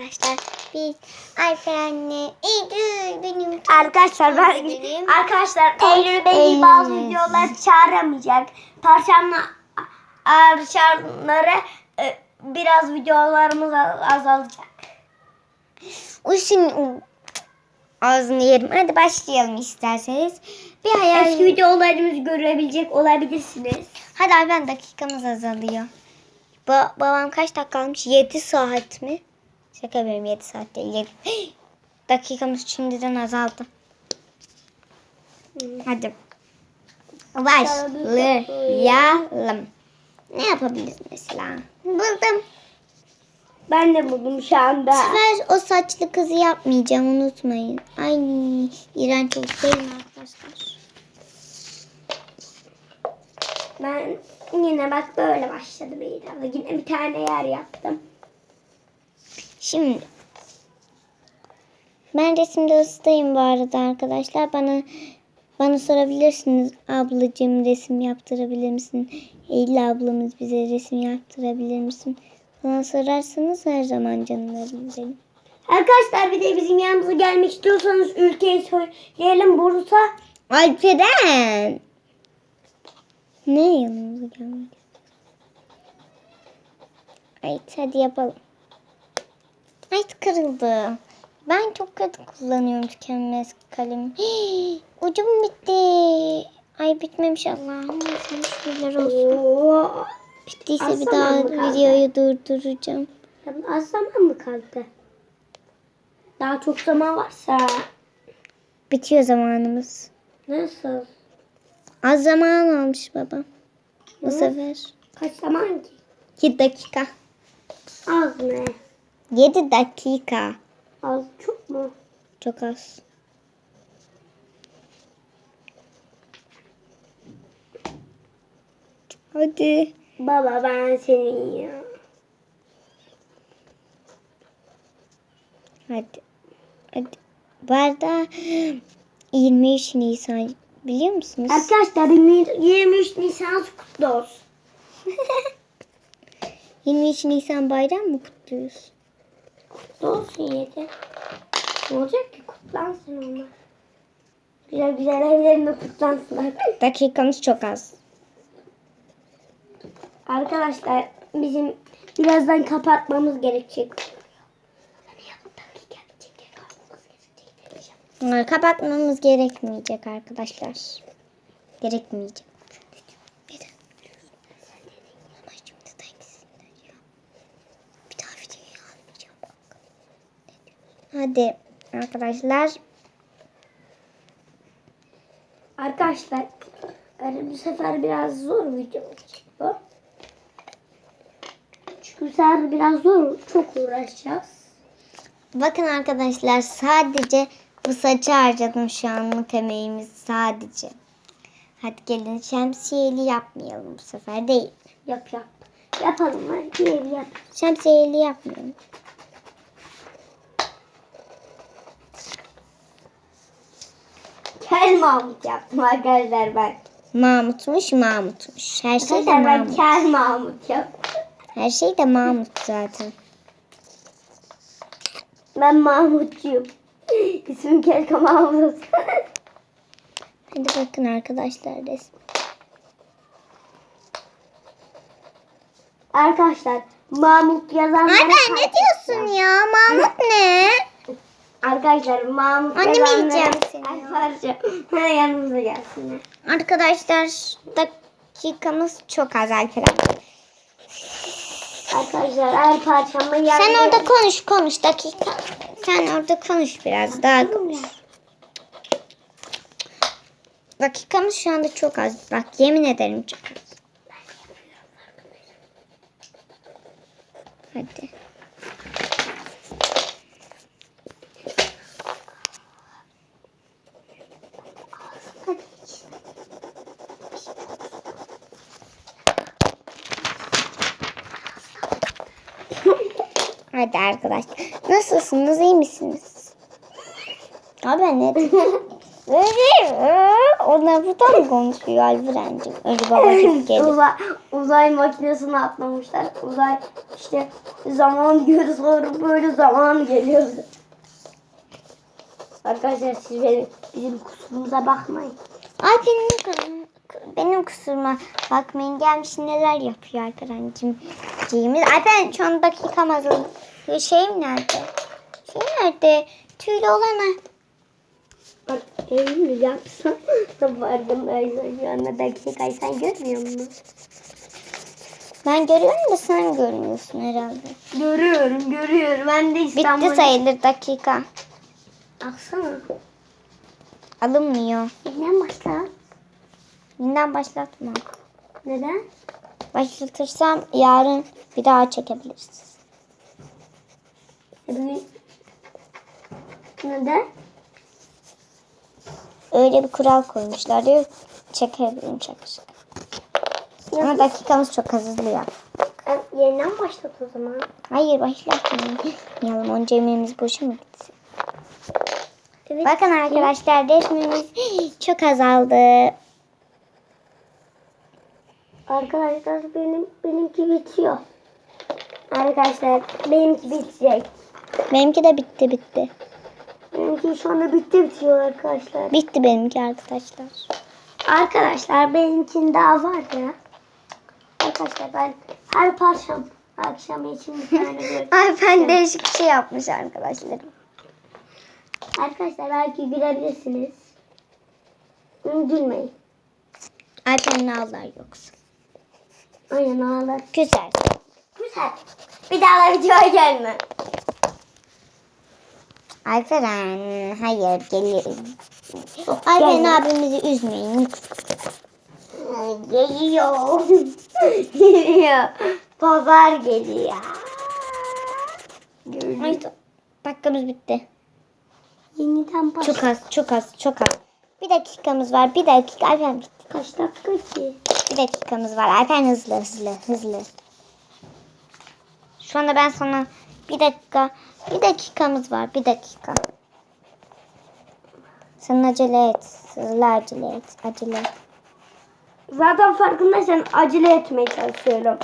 Arkadaşlar biz Alperen'le Eylül benim Arkadaşlar ben benim. arkadaşlar Eylül Bey bazı videolar çağıramayacak. Tavşanla arşanlara e, biraz videolarımız az- azalacak. Usun ağzını yerim. Hadi başlayalım isterseniz. Bir hayal. Eski videolarımızı görebilecek olabilirsiniz. Hadi Alperen dakikamız azalıyor. Ba- babam kaç dakika almış? 7 saat mi? Şaka yapıyorum 7 saat değil. Yedi- Dakikamız şimdiden azaldı. Hadi. Başlayalım. Ne yapabiliriz mesela? Buldum. Ben de buldum şu anda. Bu sefer o saçlı kızı yapmayacağım unutmayın. Ay iğrenç oldu değil mi arkadaşlar? Ben yine bak böyle başladı bir. Yine bir tane yer yaptım. Şimdi ben resimde ustayım bu arada arkadaşlar. Bana bana sorabilirsiniz. Ablacığım resim yaptırabilir misin? Eylül ablamız bize resim yaptırabilir misin? Bana sorarsanız her zaman canlarım benim. Arkadaşlar bir de bizim yanımıza gelmek istiyorsanız ülkeyi söyleyelim. Bursa Alperen! Ne yanımıza gelmek Evet hadi yapalım. Ay kırıldı. Ben çok kötü kullanıyorum tükenmez kalem. Hii, ucum bitti. Ay bitmemiş Allah'ım. Şükürler olsun. Oo. Bittiyse Az bir daha kaldı? videoyu durduracağım. Az zaman mı kaldı? Daha çok zaman varsa. Bitiyor zamanımız. Nasıl? Az zaman almış baba. Bu Hı. sefer. Kaç zaman ki? 2 dakika. Az mı? 7 dakika. Az çok mu? Çok az. Hadi. Baba ben senin ya. Hadi. Hadi. Bu arada 23 Nisan biliyor musunuz? Arkadaşlar 23 Nisan kutlu olsun. 23 Nisan bayram mı kutluyoruz? Kutlu olsun yedi. Ne olacak ki kutlansın onlar. Güzel güzel evlerinde kutlansınlar. Dakikamız çok az. Arkadaşlar bizim birazdan kapatmamız gerekecek. Kapatmamız gerekmeyecek arkadaşlar. Gerekmeyecek. Neden? Ama şimdi de ikisinden ya. Bir daha videoyu almayacağım bak. Hadi arkadaşlar. Arkadaşlar yani bu sefer biraz zor video olacak bu. Çünkü bu sefer biraz zor, çok uğraşacağız. Bakın arkadaşlar sadece bu saçı harcadım şu anlık emeğimiz sadece. Hadi gelin şemsiyeli yapmayalım bu sefer değil. Yap yap. Yapalım ev yap. Şemsiyeli yapmayalım. Kel Mahmut yaptım arkadaşlar ben. Mahmutmuş Mahmutmuş. Her şey de Arkadaşlar ben Mahmut. Kel Mahmut yaptım. Her şey de Mahmut zaten. Ben Mahmutçuyum. İsmim Kelka Mahmut. Hadi bakın arkadaşlar resim. arkadaşlar Mahmut yazanlara... Arda ne diyorsun ya? Mahmut ne? Arkadaşlar Mahmut Annem yiyeceğim seni. Arkadaşlar yanımıza gelsinler. Arkadaşlar dakikamız çok az Alperen. Arkadaşlar her parçamı Sen yanına- orada konuş konuş dakika. Sen orada konuş biraz daha konuş. Dakikamız şu anda çok az. Bak yemin ederim çok az. Hadi. Hadi arkadaşlar. Nasılsınız? iyi misiniz? Abi ne? Onlar buradan mı konuşuyor Alperen'cim? Önce babacık gelir. uzay, uzay makinesine atlamışlar. Uzay işte zaman diyor sonra böyle zaman geliyor. Arkadaşlar siz benim, bizim kusurumuza bakmayın. Ay benim, benim kusuruma bakmayın gelmiş neler yapıyor Alperen'cim. Cimiz. Alperen şu an dakikam azaldı. Şeyim nerede? Şey nerede? Tüylü olana. Bak eğimi yapsam da vardım şu anda dakikayı sen görmüyor musun? Ben görüyorum da sen görmüyorsun herhalde. Görüyorum görüyorum. Ben de İstanbul'da. Bitti sayılır dakika. Baksana. Alınmıyor. Yeniden başla. Yeniden başlatma. Neden? Başlatırsam yarın bir daha çekebiliriz. E bugün... Neden? Öyle bir kural koymuşlar diyor. Çekebilirim şaka. Ama dakikamız çok hızlı ya. E, yeniden başlat o zaman. Hayır başlatmayalım. Onca emeğimiz boşa mı gitti? Evet. Bakın arkadaşlar resmimiz çok azaldı. Arkadaşlar benim benimki bitiyor. Arkadaşlar benimki bitecek. Benimki de bitti bitti. Benimki şu anda bitti bitiyor arkadaşlar. Bitti benimki arkadaşlar. Arkadaşlar benimkin daha var ya. Arkadaşlar ben her parçam akşam için bir tane. Ay ben değişik bir şey yapmış arkadaşlarım. Arkadaşlar belki bilebilirsiniz. Gülmeyin. Alper'in ağlar yoksa. Aynen ağlar. Güzel. Güzel. Bir daha da videoya gelme. Alperen hayır gelir. Alperen abimizi üzmeyin. Geliyor. geliyor. Pazar geliyor. Ay, dakikamız bitti. Yeniden baş. Çok az, çok az, çok az. Bir dakikamız var. Bir dakika. Alperen bitti. Kaç dakika ki? Bir dakikamız var. Alperen hızlı, hızlı, hızlı. Şu anda ben sana bir dakika, bir dakikamız var. Bir dakika. Sen acele et. Hızlı acele et. Acele et. Zaten farkındaysan acele etmeye çalışıyorum.